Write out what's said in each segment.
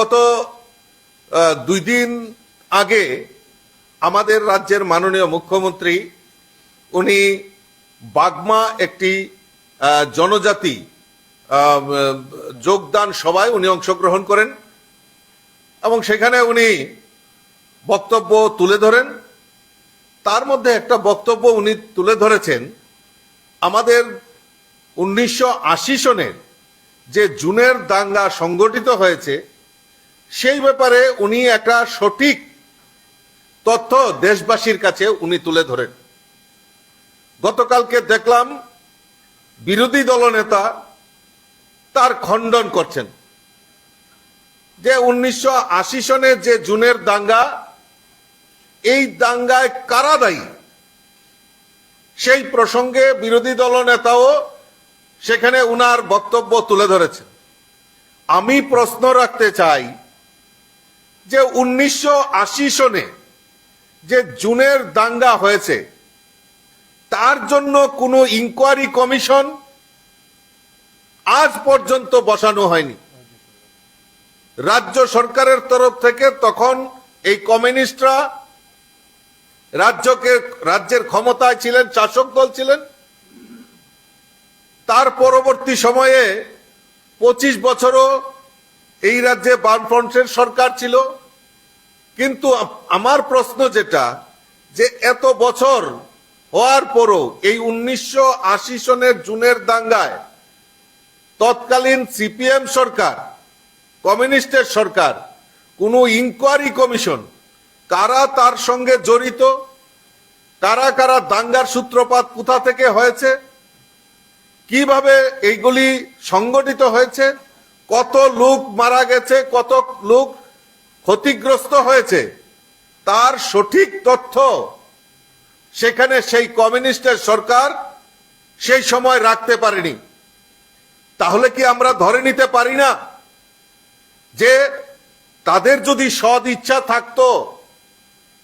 গত দুই দিন আগে আমাদের রাজ্যের মাননীয় মুখ্যমন্ত্রী, উনি বাগমা একটি জনজাতি যোগদান সভায় উনি অংশগ্রহণ করেন এবং সেখানে উনি বক্তব্য তুলে ধরেন। তার মধ্যে একটা বক্তব্য উনি তুলে ধরেছেন, আমাদের উনিশশো আশি সনের যে জুনের দাঙ্গা সংগঠিত হয়েছে সেই ব্যাপারে উনি একটা সঠিক তথ্য দেশবাসীর কাছে উনি তুলে ধরেন। গতকালকে দেখলাম বিরোধী দলনেতা তার খণ্ডন করছেন। যে উনিশশো আশি সনের যে জুনের দাঙ্গা, এই দাঙ্গায় কারা দায়ী? সেই প্রসঙ্গে বিরোধী দলনেতাও সেখানে উনার বক্তব্য তুলে ধরেছেন। আমি প্রশ্ন রাখতে চাই যে উনিশশো আশি সনে যে জুনের দাঙ্গা হয়েছে, তার জন্য কোনো ইনকোয়ারি কমিশন আজ পর্যন্ত বসানো হয়নি। রাজ্য সরকারের তরফ থেকে তখন এই কমিউনিস্টরা রাজ্যকে, রাজ্যের ক্ষমতায় ছিলেন, শাসক দল ছিলেন। তার পরবর্তী সময়ে পঁচিশ বছরও এই রাজ্যে বামফ্রন্টের সরকার ছিল। কিন্তু আমার প্রশ্ন যেটা, যে এত বছর হওয়ার পরও এই উনিশশো আশি সনের জুনের দাঙ্গায় তৎকালীন সিপিএম সরকার, কমিউনিস্টের সরকার, কোনো ইনকোয়ারি কমিশন, কারা তার সঙ্গে জড়িত, কারা কারা দাঙ্গার সূত্রপাত কোথা থেকে হয়েছে, কীভাবে এইগুলি সংগঠিত হয়েছে কত লোক মারা গেছে, কত লোক ক্ষতিগ্রস্ত হয়েছে, তার সঠিক তথ্য সেখানে সেই কমিউনিস্টের সরকার সেই সময় রাখতে পারেনি। তাহলে কি আমরা ধরে নিতে পারি না যে তাদের যদি সদ ইচ্ছা থাকতো,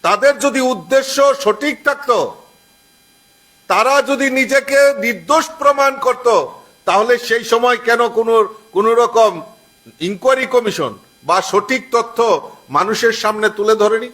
তাদের যদি উদ্দেশ্য সঠিক থাকতো, তারা যদি নিজেকে নির্দোষ প্রমাণ করত তাহলে সেই সময় কেন কোনো কোনো রকম ইনকোয়ারি কমিশন বা সঠিক তথ্য মানুষের সামনে তুলে ধরেনি?